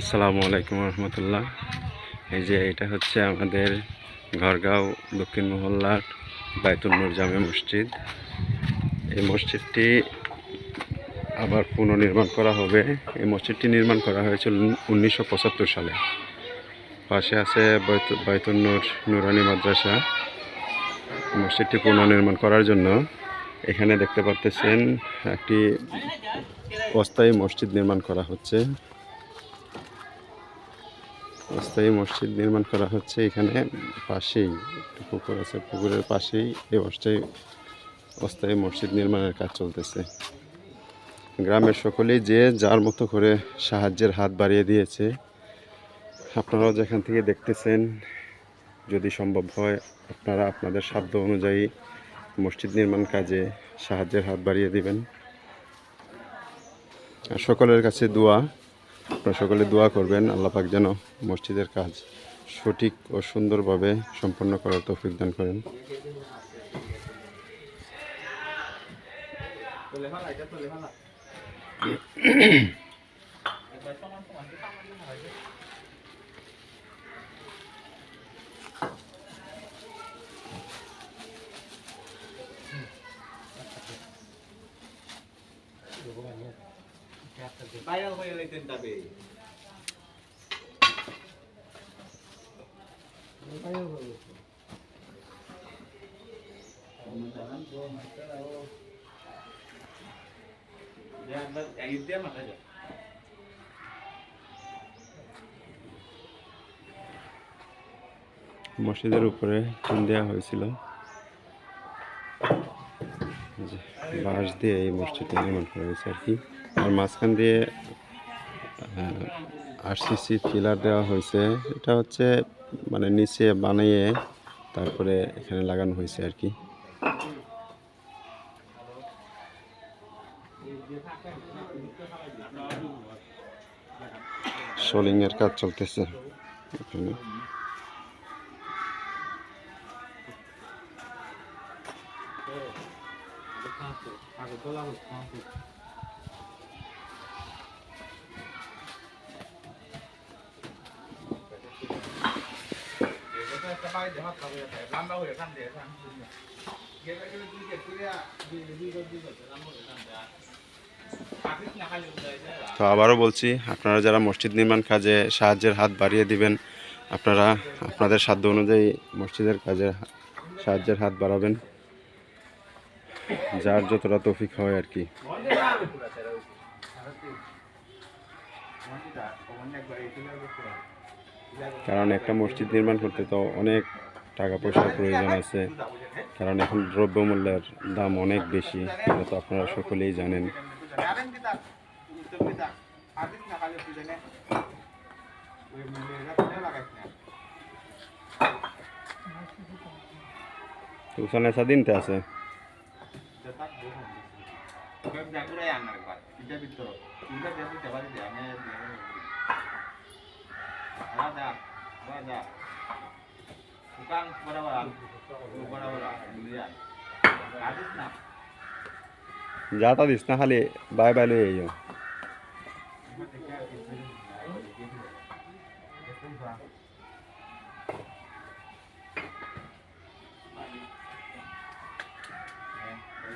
আসসালামু আলাইকুম রহমতুল্লাহ। এই যে এটা হচ্ছে আমাদের ঘরগাঁও দক্ষিণ মহল্লার বাইতুল নূর জামে মসজিদ। এই মসজিদটি আবার পুনর্নির্মাণ করা হবে। এই মসজিদটি নির্মাণ করা হয়েছিল উনিশশো পঁচাত্তর সালে। পাশে আছে বাইতুল নূর নুরানি মাদ্রাসা। মসজিদটি পুনর্নির্মাণ করার জন্য এখানে দেখতে পারতেছেন একটি অস্থায়ী মসজিদ নির্মাণ করা হচ্ছে। অস্থায়ী মসজিদ নির্মাণ করা হচ্ছে। এখানে পাশেই পুকুর আছে। পুকুরের পাশেই এই অস্থায়ী অস্থায়ী মসজিদ নির্মাণের কাজ চলতেছে। গ্রামের সকলেই যে যার মতো করে সাহায্যের হাত বাড়িয়ে দিয়েছে। আপনারাও যেখান থেকে দেখতেছেন, যদি সম্ভব হয়, আপনারা আপনাদের সাধ্য অনুযায়ী মসজিদ নির্মাণ কাজে সাহায্যের হাত বাড়িয়ে দিবেন। সকলের কাছে দোয়া। আপনারা সকলে দোয়া করবেন আল্লাপাক যেন মসজিদের কাজ সঠিক ও সুন্দরভাবে সম্পন্ন করার তৌফিক দান করেন। গেছে ভাইরাল হয়ে গেলে তিনটা মসজিদের উপরে দেওয়া হয়েছিল। বাঁশ দিয়ে এই মসজিদটা নির্মাণ করা হয়েছে আর কি। আর মাঝখান দিয়ে আরসিসি পিলার দেওয়া হয়েছে। এটা হচ্ছে মানে নিচে বানিয়ে তারপরে এখানে লাগানো হয়েছে আর কি। সোলিং এর কাজ চলতেছে এখানে। তো আবারও বলছি, আপনারা যারা মসজিদ নির্মাণ কাজে সাহায্যের হাত বাড়িয়ে দিবেন, আপনারা আপনাদের সাধ্য অনুযায়ী মসজিদের কাজে সাহায্যের হাত বাড়াবেন। যার যতটা তৌফিক হয় আর কি। কারণ একটা মসজিদ নির্মাণ করতে তো অনেক টাকা পয়সার প্রয়োজন আছে। কারণ এখন দ্রব্যমূল্যের দাম অনেক বেশি, এটা তো আপনারা সকলেই জানেন. তো স্বাধীনতে আছে। Tukang berapa? Berapa? Miliar. Habis nak. যাতা দিস না খালি বাই বাই লই আইও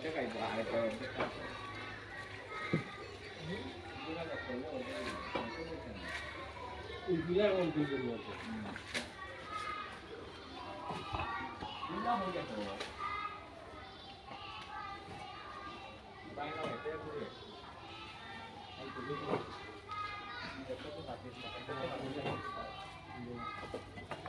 siya kay Bahay Bird. Ibilang ang dulo mo. Ibilang mo niya ko. Bahay na ito yung dulo. Ay, dulo mo. Hindi ko ito tapis. Hindi ko ito tapis.